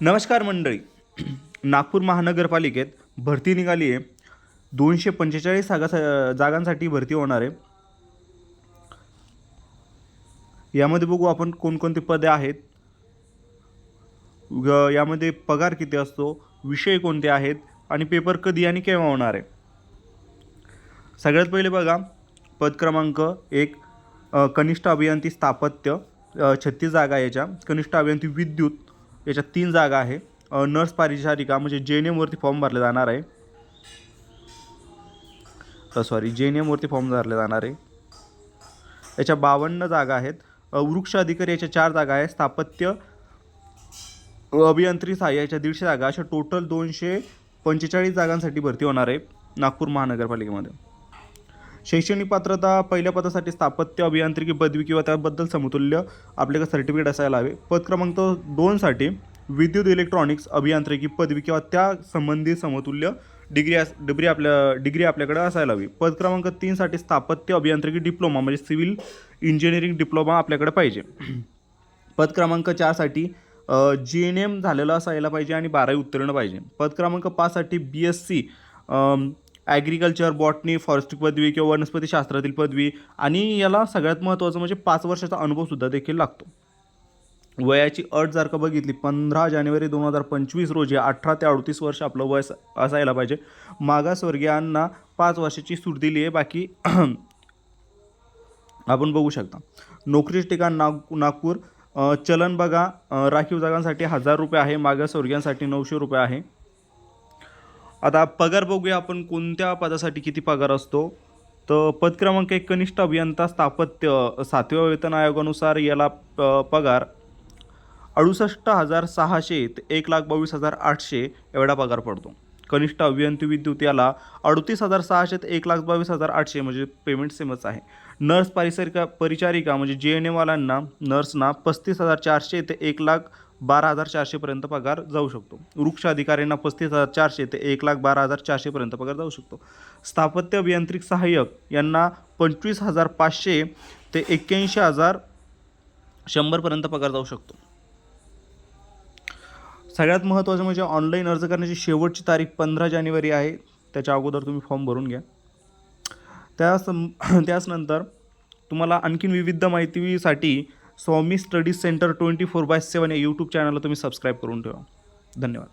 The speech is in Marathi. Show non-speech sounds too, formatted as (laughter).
नमस्कार मंडळी. नागपूर महानगरपालिकेत भरती निघाली आहे. दोनशे पंचेचाळीस जागा जागांसाठी भरती होणार आहे. यामध्ये बघू आपण कोणकोणती पदे आहेत. ग- यामध्ये पगार किती असतो विषय कोणते आहेत आणि पेपर कधी आणि केव्हा होणार आहे. सगळ्यात पहिले बघा पद क्रमांक एक कनिष्ठ अभियंती स्थापत्य छत्तीस जागा याच्या. कनिष्ठ अभियंती विद्युत याच्या तीन जागा आहे. नर्स पारिचारिका म्हणजे जे एन एमवरती फॉर्म भरले जाणार आहे. सॉरी जे एन एमवरती फॉर्म भरले जाणार आहे. याच्या बावन्न जागा आहेत. वृक्ष अधिकारी याच्या चार जागा आहे स्थापत्य अभियंत्री सहाय्य याच्या दीडशे जागा. अशा टोटल दोनशे पंचेचाळीस जागांसाठी भरती होणार आहे नागपूर महानगरपालिकेमध्ये. शैक्षणिक पात्रता पहिल्या पदासाठी स्थापत्य अभियांत्रिकी पदवी किंवा त्याबद्दल समतुल्य आपल्याकडे सर्टिफिकेट असायला हवे. पद क्रमांक दोनसाठी विद्युत इलेक्ट्रॉनिक्स अभियांत्रिकी पदवी किंवा त्या संबंधित समतुल्य डिग्री अस डिग्री आपल्या डिग्री आपल्याकडे असायला हवी. पद क्रमांक तीनसाठी स्थापत्य अभियांत्रिकी डिप्लोमा म्हणजे सिव्हिल इंजिनिअरिंग डिप्लोमा आपल्याकडे पाहिजे. पद क्रमांक चारसाठी जी एन एम झालेलं असायला पाहिजे आणि बारावी उत्तीर्ण पाहिजे. पद क्रमांक पाचसाठी B S C agriculture botany forestry पदवी किंवा वनस्पतीशास्त्रातील पदवी. आणि याला सगळ्यात महत्त्वाचं म्हणजे पाच वर्षाचा अनुभवसुद्धा देखील लागतो. वयाची अट जर का बघितली पंधरा जानेवारी दोन हजार पंचवीस रोजी अठरा ते अडतीस वर्ष आपलं वय असायला पाहिजे. मागासवर्गीयांना पाच वर्षाची सूट दिली आहे बाकी (clears throat) आपण बघू शकता. नोकरीचे ठिकाण नाग नागपूर. चलन बघा. राखीव जागांसाठी हजार रुपये आहे मागासवर्गीयांसाठी नऊशे रुपये आहे. आता पगार बघूया आपण कोणत्या पदासाठी किती पगार असतो. तर पद क्रमांक एक कनिष्ठ अभियंता स्थापत्य सातव्या वेतन आयोगानुसार याला पगार अडुसष्ट हजार सहाशे ते एक लाख बावीस हजार आठशे एवढा पगार पडतो. कनिष्ठ अभियंती विद्युत याला अडतीस हजार सहाशे ते एक लाख बावीस हजार आठशे म्हणजे पेमेंट सेमच आहे. नर्स परिसरिका परिचारिका म्हणजे जे एन एमवाल्यांना नर्सना पस्तीस हजार चारशे ते एक लाख बारा हजार चारशेपर्यंत पगार जाऊ शकतो. वृक्ष अधिकाऱ्यांना पस्तीस हजार चारशे ते एक लाख बारा हजार चारशेपर्यंत पगार जाऊ शकतो. स्थापत्य अभियांत्रिक सहाय्यक यांना पंचवीस हजार पाचशे ते एक्क्याऐंशी हजार शंभरपर्यंत पगार जाऊ शकतो. सगळ्यात महत्त्वाचं म्हणजे ऑनलाईन अर्ज करण्याची शेवटची तारीख पंधरा जानेवारी आहे. त्याच्या अगोदर तुम्ही फॉर्म भरून घ्या. त्याच (clears throat) त्याच नंतर तुम्हाला आणखीन विविध माहितीसाठी Swami study centre twenty four by seven या यूट्यूब चॅनलला तुम्ही सबस्क्राईब करून ठेवा. धन्यवाद.